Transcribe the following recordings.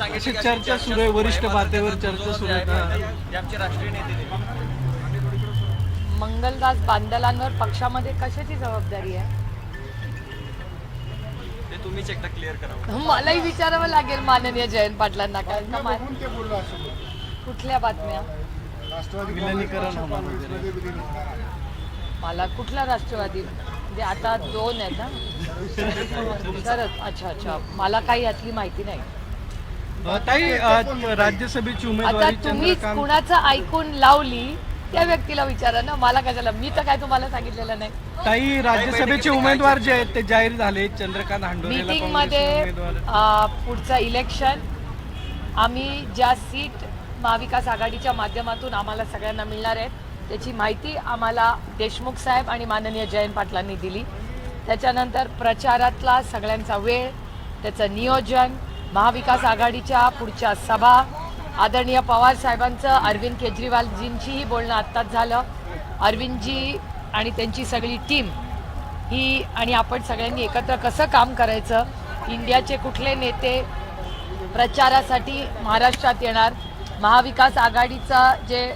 अशी चर्चा सुरू आहे, वरिष्ठ. पातळीवर चर्चा सुरू आहे. आमचे राष्ट्रीय नेते. मंगलदास बांदलांवर पक्षामध्ये कशाची जबाबदारी आहे ते तुम्हीच एकदा क्लिअर करा मलाही विचारावं लागेल माननीय जयंत पाटलांना कारण का मा- बघून ते बोललो असं बोल. कुठल्या बातम्या राष्ट्रवादी विलिनीकरण काँग्रेस होणार पक्षामध्ये वगैरे. मध्ये विलीन होणार आहे. मला कुठला राष्ट्रवादी म्हणजे आता दोन आहेत ना खरंच अच्छा अच्छा मला काही यातली माहिती नाही ताई राज्यसभेची आता उमेदवारी चंद्रकांत कुणाचं ऐकून लावली त्या व्यक्तीला विचारा ना मला कशाला? मी तर काय तुम्हाला सांगितलेलं नाही. ताई राज्यसभेचे उमेदवार जे आहेत ते जाहीर झाले चंद्रकांत हांडोरेला मीटिंग काँग्रेसचे मध्ये अ, पुढचं इलेक्शन आम्ही ज्या सीट महाविकास आघाडीच्या माध्यमातून आम्हाला सगळ्यांना मिळणार आहेत त्याची माहिती आम्हाला देशमुख साहेब आणि माननीय जयंत पाटलांनी दिली. त्याच्यानंतर प्रचारातला सगळ्यांचा वेळ त्याचं नियोजन महाविकास आघाडीच्या पुढच्या सभा. आदरणीय पवार साहेबांचं अरविंद केजरीवालजींशीही बोलणं आत्ताच झालं. अरविंदजी आणि त्यांची सगळी टीम ही आणि आपण सगळ्यांनी एकत्र कसं काम करायचं? इंडियाचे कुठले नेते प्रचारासाठी महाराष्ट्रात येणार? महाविकास आघाडीचं जे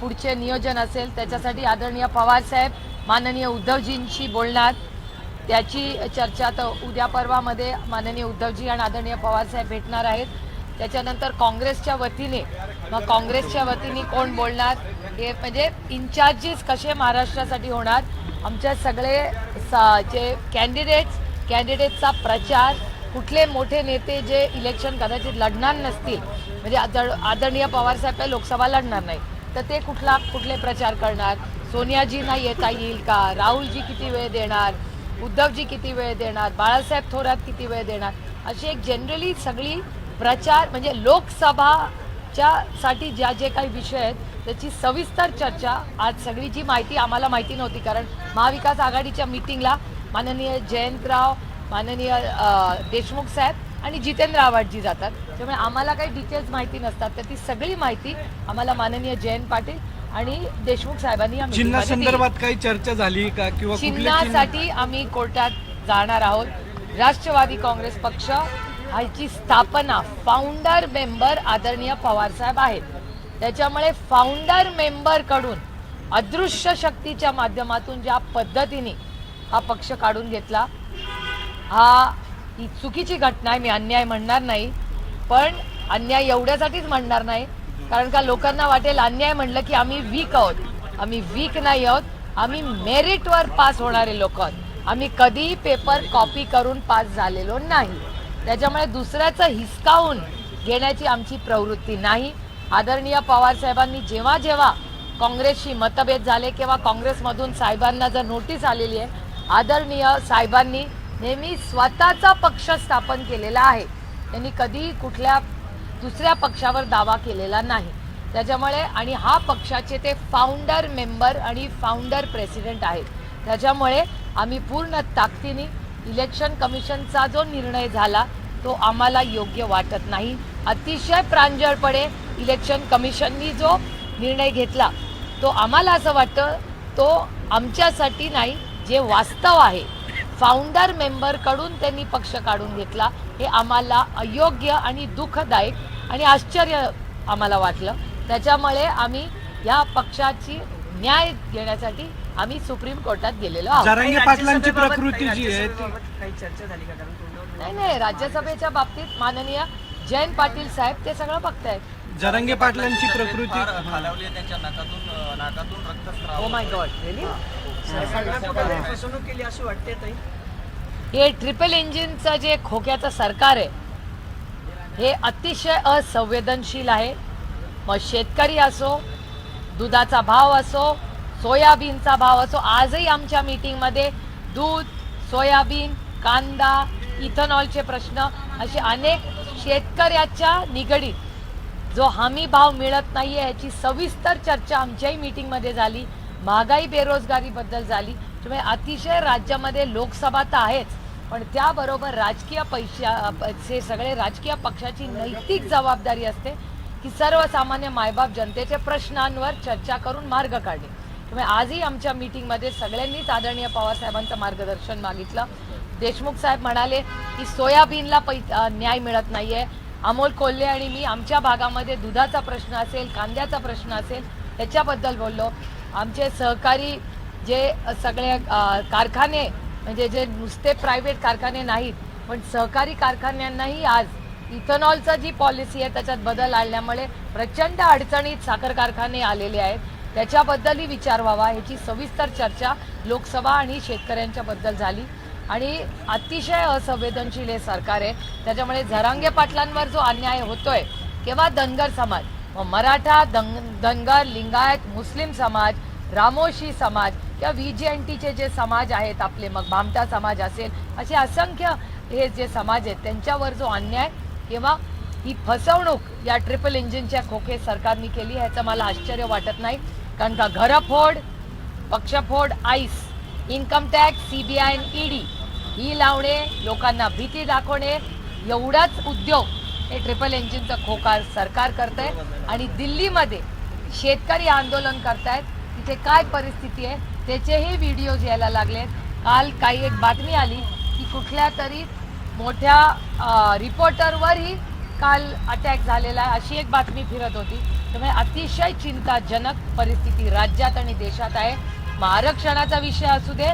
पुढचे नियोजन असेल त्याच्यासाठी आदरणीय पवारसाहेब माननीय उद्धवजींशी बोलणार. त्याची चर्चा तर उद्या परवामध्ये माननीय उद्धवजी आणि आदरणीय पवारसाहेब भेटणार आहेत. त्याच्यानंतर काँग्रेसच्या वतीने मग काँग्रेसच्या वतीने कोण बोलणार? हे म्हणजे इन्चार्जेस कसे महाराष्ट्रासाठी होणार? आमच्या सगळे सा जे कॅन्डिडेट्स कॅन्डिडेटचा प्रचार कुठले मोठे नेते जे इलेक्शन कदाचित लढणार नसतील म्हणजे आदर आदरणीय पवारसाहेब काही लोकसभा लढणार नाही तर ते कुठला कुठले प्रचार करणार? सोनियाजींना येता येईल का? राहुलजी किती वेळ देणार? उद्धवजी किती वेळ देणार? बाळासाहेब थोरात किती वेळ देणार? अशी एक जनरली सगळी प्रचार म्हणजे लोकसभाच्या साठी ज्या जे काही विषय आहेत त्याची सविस्तर चर्चा आज सगळी जी माहिती आम्हाला माहिती नव्हती कारण महाविकास आघाडीच्या मिटिंगला माननीय जयंतराव माननीय देशमुख साहेब आणि जितेंद्र आव्हाडजी जातात. त्यामुळे आम्हाला काही डिटेल्स माहिती नसतात तर ती सगळी माहिती आम्हाला माननीय जयंत पाटील आणि देशमुख साहेबांनी या meeting चिन्हा मध्ये. संदर्भात काही चर्चा झाली का? किंवा कुठले चिन्ह चिन्हासाठी आम्ही कोर्टात जाणार आहोत. राष्ट्रवादी काँग्रेस पक्ष ह्याची स्थापना फाउंडर मेंबर आदरणीय पवारसाहेब आहेत. त्याच्यामुळे फाउंडर मेंबरकडून अदृश्य शक्तीच्या माध्यमातून ज्या पद्धतीने हा पक्ष काढून घेतला हा ही चुकीची घटना आहे मी अन्याय म्हणणार नाही. पण अन्याय एवढ्यासाठीच म्हणणार नाही कारण का लोकांना वाटेल अन्याय म्हणलं की आम्ही वीक आहोत. आम्ही वीक नाही आहोत. आम्ही मेरिटवर पास होणारे लोक आहोत. आम्ही कधीही पेपर कॉपी करून पास झालेलो नाही. त्याच्यामुळे दुसऱ्याचं हिसकावून घेण्याची आमची प्रवृत्ती नाही. आदरणीय पवार साहेबांनी जेव्हा जेव्हा काँग्रेसशी मतभेद झाले किंवा काँग्रेसमधून साहेबांना जर नोटीस आलेली आहे आदरणीय साहेबांनी नेहमी स्वतःचा पक्ष स्थापन केलेला आहे. त्यांनी कधी कुठल्या दुसऱ्या पक्षावर दावा केलेला नाही. त्याच्यामुळे आणि हा पक्षाचे ते फाउंडर मेंबर आणि फाउंडर प्रेसिडेंट आहेत. त्याच्यामुळे आम्ही पूर्ण ताकदीने इलेक्शन कमिशनचा जो निर्णय झाला तो आम्हाला योग्य वाटत नाही. अतिशय प्रांजळपणे इलेक्शन कमिशननी जो निर्णय घेतला तो आम्हाला असं वाटतं तो आमच्यासाठी नाही जे वास्तव आहे. फाउंडर मेंबरकडून त्यांनी पक्ष काढून घेतला हे आम्हाला अयोग्य आणि दुःखदायक आणि आश्चर्य आम्हाला वाटलं. त्याच्यामुळे आम्ही या पक्षाची न्याय घेण्यासाठी आम्ही सुप्रीम कोर्टात गेलेलो आहोत. जरांगे पाटलांची प्रकृती जी आहे ती काही चर्चा झाली का? कारण तोंडावर नाही नाही राज्यसभेच्या बाबतीत माननीय जयंत पाटील साहेब ते सगळं बघतायत. जरांगे पाटलांची प्रकृती फार खालावली आहे त्यांच्या नाकातून अं, नाकातून रक्तस्राव ओ माय गॉड रिली फसवणूक केली अशी वाटते ताई. हे ट्रिपल इंजिनचं जे खोक्याचं सरकार आहे हे अतिशय असंवेदनशील आहे. मग शेतकरी असो दुधाचा भाव असो सोयाबीनचा भाव असो आजही आमच्या मीटिंगमध्ये दूध सोयाबीन कांदा इथेनॉलचे प्रश्न असे अनेक शेतकऱ्याच्या निगडीत जो हमी भाव मिळत आहे याची सविस्तर चर्चा आमच्याही मीटिंगमध्ये झाली. महागाई बेरोजगारीबद्दल झाली. त्यामुळे अतिशय राज्यामध्ये लोकसभा तर आहेच. पण त्याबरोबर राजकीय पैशाचे सगळे राजकीय पक्षाची नैतिक जबाबदारी असते की सर्वसामान्य मायबाप जनतेच्या प्रश्नांवर चर्चा करून मार्ग काढणे. त्यामुळे आजही आमच्या मीटिंगमध्ये सगळ्यांनीच आदरणीय पवारसाहेबांचं मार्गदर्शन मागितलं. देशमुख साहेब म्हणाले की सोयाबीनला पै न्याय मिळत नाहीये. अमोल कोल्हे आणि मी आमच्या भागामध्ये दुधाचा प्रश्न असेल कांद्याचा प्रश्न असेल याच्याबद्दल बोललो. आमचे सहकारी जे सगळे कारखाने म्हणजे जे नुसते प्रायव्हेट कारखाने नाहीत पण सहकारी कारखान्यांनाही आज इथेनॉलचा जी पॉलिसी आहे त्याच्यात बदल आणल्यामुळे प्रचंड अडचणीत साखर कारखाने आलेले आहेत. त्याच्याबद्दलही विचार व्हावा ह्याची सविस्तर चर्चा लोकसभा आणि शेतकऱ्यांच्याबद्दल झाली. आणि अतिशय असंवेदनशील हे सरकार आहे. त्याच्यामुळे झरांगे पाटलांवर जो अन्याय होतोय किंवा धनगर समाज मराठा दंग धनगर लिंगायत मुस्लिम समाज रामोशी समाज किंवा व्ही जी एन टीचे जे समाज आहेत आपले मग भामटा समाज असेल असे असंख्य हे जे समाज आहेत त्यांच्यावर जो अन्याय किंवा ही फसवणूक या ट्रिपल इंजिनच्या खोके सरकारने केली ह्याचं मला आश्चर्य वाटत नाही. कारण का घरफोड पक्षफोड ice income tax CBI E ED ही लावणे लोकांना भीती दाखवणे एवढाच उद्योग हे ट्रिपल इंजिनचं खोका सरकार करतंय. आणि दिल्लीमध्ये शेतकरी आंदोलन करतायत. तिथे काय परिस्थिती आहे? त्याचेही व्हिडिओज यायला लागलेत. काल काही एक बातमी आली की कुठल्या तरी मोठ्या रिपोर्टरवरही काल अटॅक झालेला आहे अशी एक बातमी फिरत होती. त्यामुळे अतिशय चिंताजनक परिस्थिती राज्यात आणि देशात आहे. मग आरक्षणाचा विषय असू दे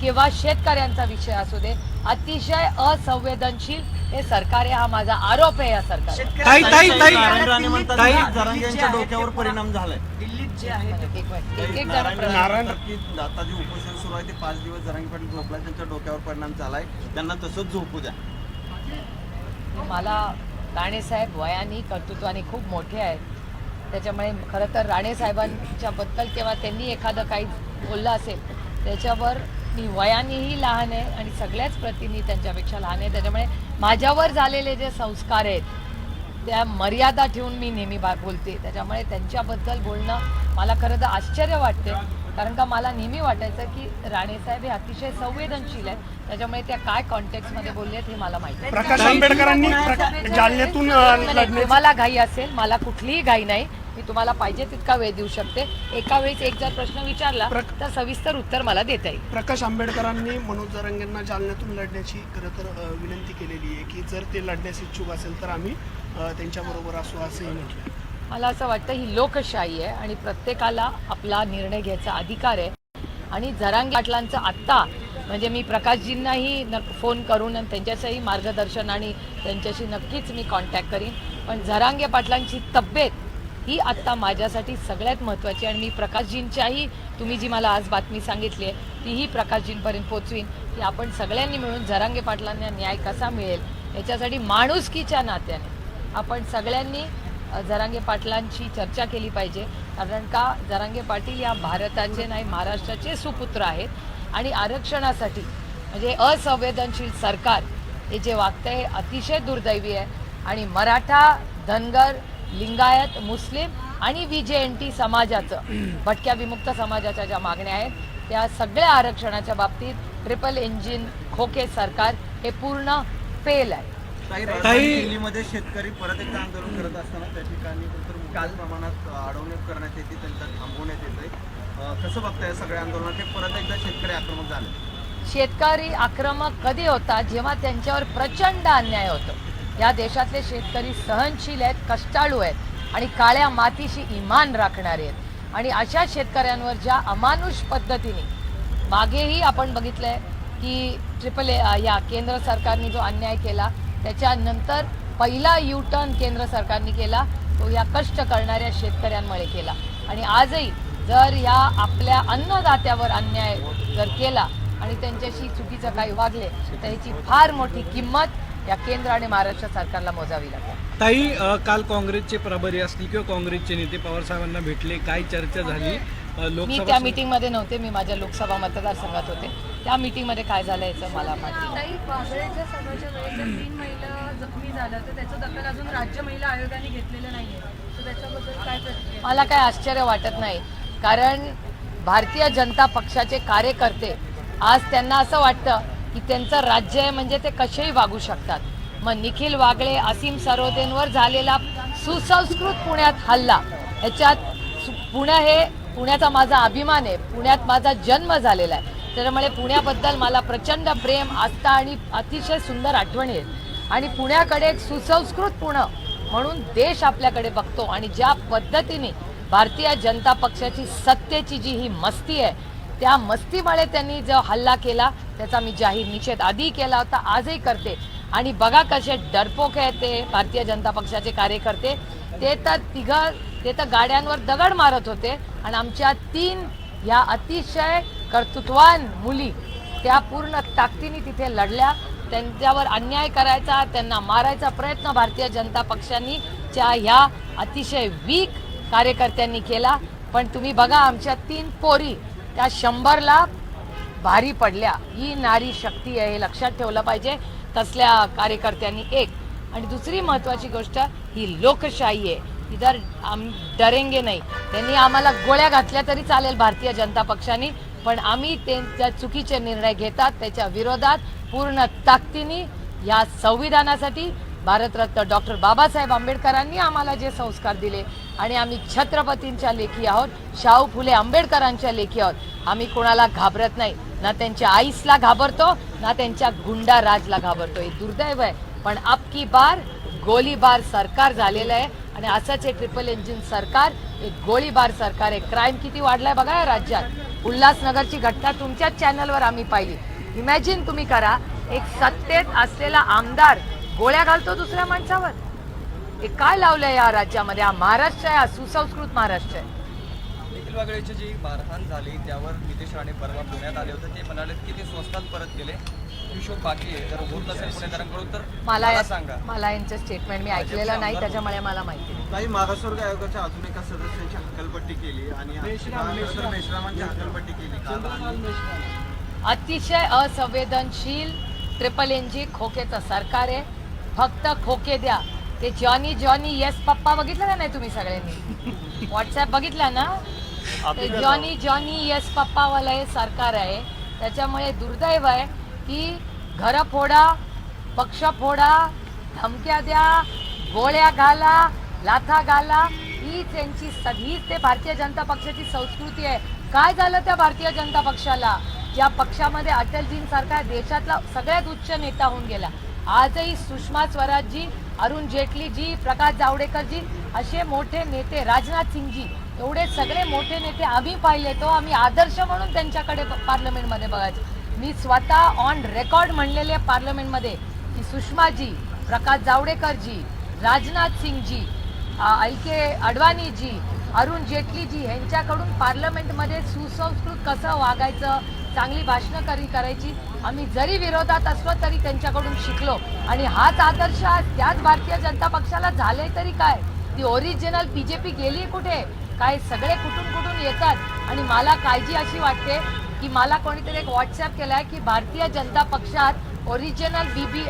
किंवा शेतकऱ्यांचा विषय असू दे अतिशय असंवेदनशील हे सरकार आहे हा माझा आरोप आहे या सरकार ताई ताई ताई. नारायण राणे म्हणतात ताई- की जरांगेंच्या डोक्यावर परिणाम झालाय. दिल्लीत जे आहे. ते एक मिनिट, एक नारायण प्रश्न- राणे म्हणतात की आता जे उपोषण सुरू आहे ते पाच दिवस जरांगे पाटील झोपला त्यांच्या डोक्यावर परिणाम झालाय. त्यांना तसंच झोपू द्या. मला राणेसाहेब वयाने कर्तृत्वाने खूप मोठे आहेत. त्याच्यामुळे खरं तर राणेसाहेबांच्या बद्दल किंवा त्यांनी एखादं काही बोललं असेल त्याच्यावर मी वयानेही लहान आहे आणि सगळ्याच प्रतींनी त्यांच्यापेक्षा लहान आहे. त्याच्यामुळे माझ्यावर झालेले जे संस्कार आहेत त्या मर्यादा ठेवून मी नेहमी बा बोलते. त्याच्यामुळे त्यांच्याबद्दल बोलणं मला खरं तर आश्चर्य वाटते. कारण का मला नेहमी वाटायचं की राणेसाहेब हे अतिशय संवेदनशील आहेत. त्याच्यामुळे त्या काय कॉन्टेक्स्टमध्ये बोलले हे मला माहिती आहे. प्रकाश आंबेडकरांनी जालन्यातून तुम्हाला घाई असेल मला कुठलीही घाई नाही. मी तुम्हाला पाहिजे तितका वेळ देऊ शकते. एका वेळेस एक जर प्रश्न विचारला प्रक- तर सविस्तर उत्तर मला देता येईल. प्रकाश आंबेडकरांनी मनोज जरांगेंना जालन्यातून लढण्याची खरं तर अ, विनंती केलेली आहे की जर ते लढण्यास इच्छुक असेल तर आम्ही अ, त्यांच्याबरोबर असू असंही म्हटलं मला असं वाटतं ही लोकशाही आहे आणि प्रत्येकाला आपला निर्णय घ्यायचा अधिकार आहे. आणि जरांगे पाटलांचं आत्ता म्हणजे मी प्रकाशजींनाही न फोन करून आणि त्यांच्याचंही मार्गदर्शन आणि त्यांच्याशी नक्कीच मी कॉन्टॅक्ट करीन. पण झरांगे पाटलांची तब्येत ही आत्ता माझ्यासाठी सगळ्यात महत्त्वाची आणि मी प्रकाशजींच्याही तुम्ही जी मला आज बातमी सांगितली आहे तीही प्रकाशजींपर्यंत पोचवीन की आपण सगळ्यांनी मिळून झरांगे पाटलांना न्याय कसा मिळेल याच्यासाठी माणुसकीच्या नात्याने आपण सगळ्यांनी जरांगे पाटलांची चर्चा केली पाहिजे. कारण का जरांगे पाटील या भारताचे नाही महाराष्ट्राचे सुपुत्र आहेत. आणि आरक्षणासाठी म्हणजे असंवेदनशील सरकार हे जे वागतं हे अतिशय दुर्दैवी आहे. आणि मराठा धनगर लिंगायत मुस्लिम आणि व्ही जे एन टी समाजाचं. भटक्या विमुक्त समाजाच्या ज्या मागण्या आहेत त्या सगळ्या आरक्षणाच्या बाबतीत ट्रिपल इंजिन खोके सरकार हे पूर्ण फेल आहे. दिल्लीमध्ये शेतकरी परत एकदा आंदोलन करत असताना त्या ठिकाणी तर काल प्रमाणात अडवणूक करण्यात येते थांबवण्यात येते कसं बघताय सगळ्या आंदोलनात? हे परत एकदा शेतकरी आक्रमक झाले. शेतकरी आक्रमक कधी होतात जेव्हा त्यांच्यावर प्रचंड अन्याय होतो. या देशातले शेतकरी सहनशील आहेत कष्टाळू आहेत आणि काळ्या मातीशी इमान राखणारे आहेत. आणि अशा शेतकऱ्यांवर ज्या अमानुष पद्धतीने मागेही आपण बघितलंय की ट्रिपल ए या केंद्र सरकारने जो अन्याय केला त्याच्यानंतर पहिला यू टर्न केंद्र सरकारने केला तो या कष्ट करणाऱ्या शेतकऱ्यांमुळे केला. आणि आजही जर या आपल्या अन्नदात्यावर अन्याय जर केला आणि त्यांच्याशी चुकीचं काही वागले तर ह्याची फार मोठी किंमत या केंद्र आणि महाराष्ट्र सरकारला मोजावी लागेल. ताई काल काँग्रेसचे प्रभारी असतील किंवा काँग्रेसचे नेते पवार साहेबांना भेटले काय चर्चा झाली? मी लोकसभा त्या मीटिंगमध्ये नव्हते मी माझ्या लोकसभा मतदारसंघात होते. त्या मीटिंगमध्ये काय झालं याचं मला माहिती नाही. ताई वागळेच्या सभेच्या वेळेस ज्या तीन महिला जखमी झाल्या तर त्याचं दखल अजून राज्य महिला आयोगाने घेतलेलं नाहीये. तर त्याच्याबद्दल काय प्रतिक्रिया? मला काय आश्चर्य वाटत नाही. कारण भारतीय जनता पक्षाचे कार्यकर्ते आज त्यांना असं वाटतं की त्यांचं राज्य आहे म्हणजे ते कसेही वागू शकतात. मग निखिल वागळे असीम सरोदेंवर झालेला सुसंस्कृत पुण्यात हल्ला. ह्याच्यात सु- पुणे हे पुण्याचा माझा अभिमान आहे. पुण्यात माझा जन्म झालेला आहे. त्याच्यामुळे पुण्याबद्दल मला प्रचंड प्रेम आस्था आणि अतिशय सुंदर आठवणी आहेत. आणि पुण्याकडे एक सुसंस्कृत पुणे म्हणून देश आपल्याकडे बघतो आणि ज्या पद्धतीने भारतीय जनता पक्षाची सत्तेची जी ही मस्ती आहे त्या मस्तीमुळे त्यांनी जो हल्ला केला त्याचा मी जाहीर निषेध आधी केला होता आजही करते. आणि बघा कसे डरपोक आहेत ते भारतीय जनता पक्षाचे कार्यकर्ते. ते तर तिघ ते तर गाड्यांवर दगड मारत होते. आणि आमच्या तीन या अतिशय कर्तृत्वान मुली त्या पूर्ण ताकदीने तिथे लढल्या. त्यांच्यावर अन्याय करायचा त्यांना मारायचा प्रयत्न भारतीय जनता पक्षांनी च्या ह्या अतिशय वीक कार्यकर्त्यांनी केला. पण तुम्ही बघा आमच्या तीन पोरी त्या शंभरला भारी पडल्या. ही नारी शक्ती आहे हे लक्षात ठेवलं पाहिजे. तसल्या कार्यकर्त्यांनी एक. आणि दुसरी महत्त्वाची गोष्ट ही लोकशाही आहे. इधर आम डरेंगे नाही. त्यांनी आम्हाला गोळ्या घातल्या तरी चालेल भारतीय जनता पक्षाने. पण आम्ही त्यांच्या चुकीचे निर्णय घेतात त्याच्या विरोधात पूर्ण ताकदीने या संविधानासाठी भारतरत्न डॉक्टर बाबासाहेब आंबेडकरांनी आम्हाला जे संस्कार दिले. आणि आम्ही छत्रपतींच्या लेखी आहोत शाहू फुले आंबेडकरांच्या लेखी आहोत. आम्ही कोणाला घाबरत नाही. ना त्यांच्या आईसला घाबरतो ना त्यांच्या गुंडा राजला घाबरतो. हे दुर्दैव आहे. पण अबकी बार गोळीबार सरकार झालेलं आहे आणि असंच हे ट्रिपल इंजिन सरकार एक गोळीबार सरकार आहे. क्राईम किती वाढलाय बघा या राज्यात. उल्हासनगरची घटना तुमच्याच चॅनलवर आम्ही पाहिली. इमॅजिन तुम्ही करा एक सत्तेत असलेला आमदार गोळ्या घालतो दुसऱ्या माणसावर. हे काय लावलंय या राज्यामध्ये? हा महाराष्ट्र आहे हा सुसंस्कृत महाराष्ट्र आहे. निखिल वागळेची जी मारहाण झाली त्यावर नितेश राणे परवा पुण्यात आले होते. ते म्हणाले की ते स्वस्तात परत गेले. हिशोब बाकी आहे. जर होत नसेल पुणेकरांकडून तर मला सांगा. मला यांचं स्टेटमेंट मी ऐकलेलं नाही त्याच्यामुळे मला माहिती नाही. काही मागासवर्ग आयोगाच्या अजून एका सदस्यांची हक्कलपट्टी केली आणि मेश्रामांची हक्कलपट्टी केली. अतिशय असंवेदनशील ट्रिपल एनजी खोकेचं सरकार आहे. फक्त खोके द्या. ते जॉनी जॉनी येस पप्पा बघितलं का नाही तुम्ही सगळ्यांनी? व्हॉट्सॲप बघितला ना? जॉनी जॉनी येस पप्पावाला हे सरकार आहे. त्याच्यामुळे दुर्दैव आहे की घरं फोडा पक्ष फोडा धमक्या द्या गोळ्या घाला लाथा घाला ही त्यांची हीच ते भारतीय जनता पक्षाची संस्कृती आहे. काय झालं त्या भारतीय जनता पक्षाला? ज्या पक्षामध्ये अटलजींसारखा देशातला सगळ्यात उच्च नेता होऊन गेला. आजही सुषमा स्वराजजी अरुण जेटलीजी प्रकाश जावडेकरजी असे मोठे नेते राजनाथ सिंगजी एवढे सगळे मोठे नेते आम्ही पाहिले तो आम्ही आदर्श म्हणून त्यांच्याकडे पार्लमेंटमध्ये बघायचो. मी स्वतः ऑन रेकॉर्ड म्हणलेले आहे पार्लमेंटमध्ये की सुषमाजी प्रकाश जावडेकरजी राजनाथ सिंगजी एल के अडवाणीजी अरुण जेटलीजी यांच्याकडून पार्लमेंटमध्ये सुसंस्कृत कसं वागायचं चांगली भाषणं करी करायची आम्ही जरी विरोधात असलो तरी त्यांच्याकडून शिकलो. आणि हाच आदर्श आज त्याच भारतीय जनता पक्षाला झाले तरी काय? ती ओरिजिनल पी गेली कुठे? काय सगळे कुठून कुठून येतात आणि मला काळजी अशी वाटते की मला कोणीतरी एक व्हॉट्सअप केलाय की भारतीय जनता पक्षात ओरिजिनल बीबी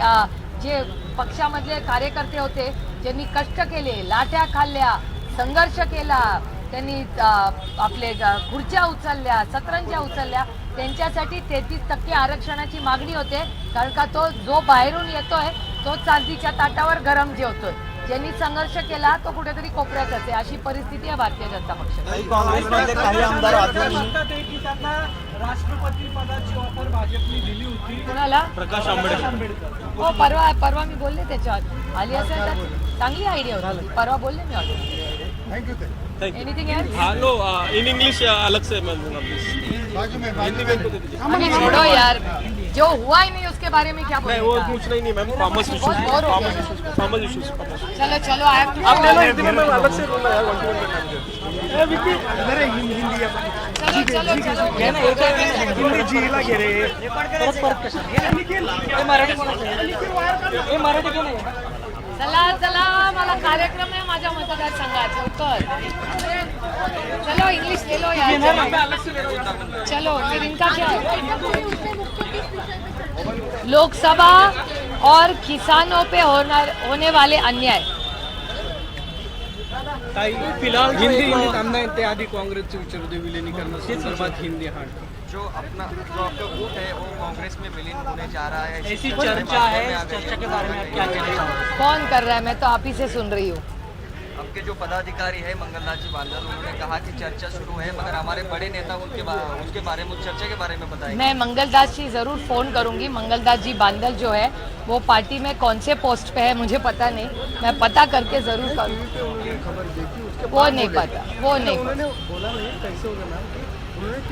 जे पक्षामधले कार्यकर्ते होते ज्यांनी कष्ट केले लाट्या खाल्ल्या संघर्ष केला त्यांनी आपले खुर्च्या उचलल्या सतरंज्या उचलल्या त्यांच्यासाठी तेहतीस टक्के आरक्षणाची मागणी होते कारण का तो जो बाहेरून येतोय तो चांदीच्या ताटावर गरम जेवतोय. ज्यांनी संघर्ष केला तो कुठेतरी कोपऱ्यात असे. अशी परिस्थिती आहे भारतीय जनता पक्षाची. काही काँग्रेसमधले काही आमदार आठवणी की त्यांना राष्ट्रपती पदाची ऑफर भाजपने दिली होती. कुणाला? प्रकाश आंबेडकर. हो परवा परवा मी बोलले त्याच्यावर. आली असेल तर चांगली आयडिया होती. परवा बोलले मी थँक्यू ताई एनिथिंग एल्स हाँ नो इन इंग्लिश अलग से में यार। जो हुआ ही नहीं उसके बारे में क्या नहीं वो बोलेगा? पूछना ही नहीं मैम कॉमर्स इश्यूज हो कॉमर्स। इश्यूज कॉमर्स इश्यूज चलो चलो आई हैव आप ले लो टू हिंदी में मैं अलग से दूंगा यार वन टू वन अरे हिंदी हिंदी चलो चलो चलो। हिंदी जीला घे रे। चला चला मला कार्यक्रम आहे माझ्या मतदारसंघात लवकर. चलो इंग्लिश ले लो यार. चलो फिर इनका क्या है लोकसभा और किसानों पे होना होने वाले अन्याय। फ़िलहाल हिंदी हिंदी थांबना आहे ते आधी काँग्रेसचे विचारू विलिनीकरण संदर्भात हिंदी हा जो अपना जो आपका गुट है वो कांग्रेस में विलीन होने जा रहा है। ऐसी चर्चा है चर्चा के बारे में क्या कहना कौन कर रहा है? मैं तो आप ही से सुन रही हूँ। आपके जो पदाधिकारी है मंगलदास जी बांदल उन्होंने कहा कि चर्चा शुरू है मगर हमारे बड़े नेता उनके बा, उसके बारे में उस चर्चा के बारे में बताएँ मैं मंगलदास जी ज़रूर फ़ोन करूँगी। मंगलदास जी बांदल जो है वो पार्टी में कौन से पोस्ट पे है मुझे पता नहीं। मैं पता करके ज़रूर करूँगी वो नहीं पता वो नहीं पता।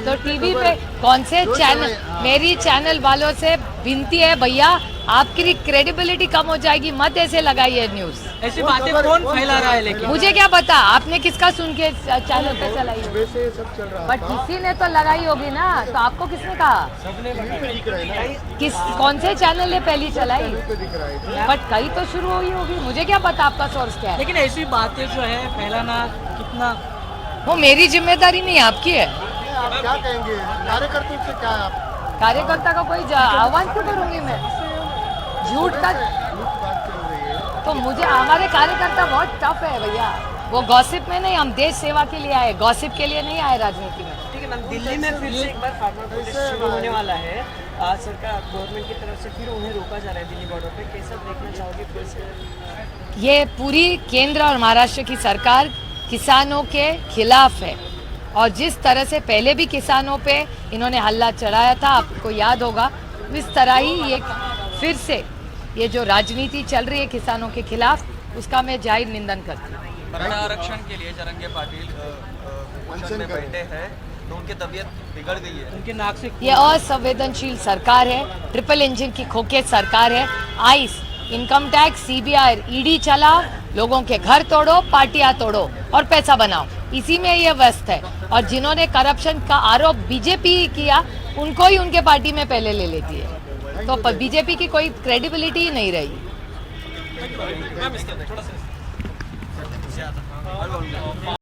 तो टीवी पे कौन से चैनल मेरी चैनल वालों से विनती है भैया आपकी क्रेडिबिलिटी कम हो जाएगी मत ऐसे लगाइए न्यूज़ ऐसी बातें कौन फैला रहा है लेकिन? मुझे क्या पता? आपने किसका सुन के चैनल पे चलाई होगी? वैसे ये सब चल रहा बट किसी ने तो लगाई होगी ना तो आपको किसने कहा? है किस कौन से चैनल ने पहली चलाई? पे दिख रहा है बट कई तो शुरू हुई होगी। मुझे क्या पता आपका सोर्स क्या है? लेकिन ऐसी बातें जो है फैलाना कितना वो मेरी ज़िम्मेदारी नहीं आपकी है। आप क्या कहेंगे? कार्यकर्ता से क्या आप? कार्यकर्ता का कोई जा- आह्वान क्यों करूँगी मैं? झूठ का मुख्य बात चल रही है तो मुझे हमारे कार्यकर्ता बहुत टफ है भैया। वो गॉसिप में नहीं हम देश सेवा के लिए आए गॉसिप के लिए नहीं आए राजनीति में। ठीक है मैम दिल्ली में फिर से एक बार फार्मर प्रोटेस्ट शुरू होने वाला है। आज सरकार गवर्नमेंट की तरफ़ से फिर उन्हें रोका जा रहा है दिल्ली बॉर्डर पे। कैसा देखना चाहोगे फिर से? ये पूरी केंद्र और महाराष्ट्र की सरकार किसानों के खिलाफ है। और जिस तरह से पहले भी किसानों पे इन्होंने हल्ला चढ़ाया था आपको याद होगा इस तरह ही ये फिर से ये जो राजनीति चल रही है किसानों के खिलाफ उसका मैं ज़ाहिर निंदन करती हूँ। मराठा आरक्षण के लिए जरंगे पाटिल में बैठे हैं तो उनकी तबीयत बिगड़ गई है। उनके नाक से ये असंवेदनशील सरकार है ट्रिपल इंजन की खोखे सरकार है आइस इनकम टैक्स सीबीआई ईडी चलाओ लोगों के घर तोड़ो पार्टियाँ तोड़ो और पैसा बनाओ। इसी में ये व्यस्त है। और जिन्होंने करप्शन का आरोप बीजेपी किया, उनको ही उनके पार्टी में पहले ले लेती है। तो बीजेपी की कोई क्रेडिबिलिटी ही नहीं रही।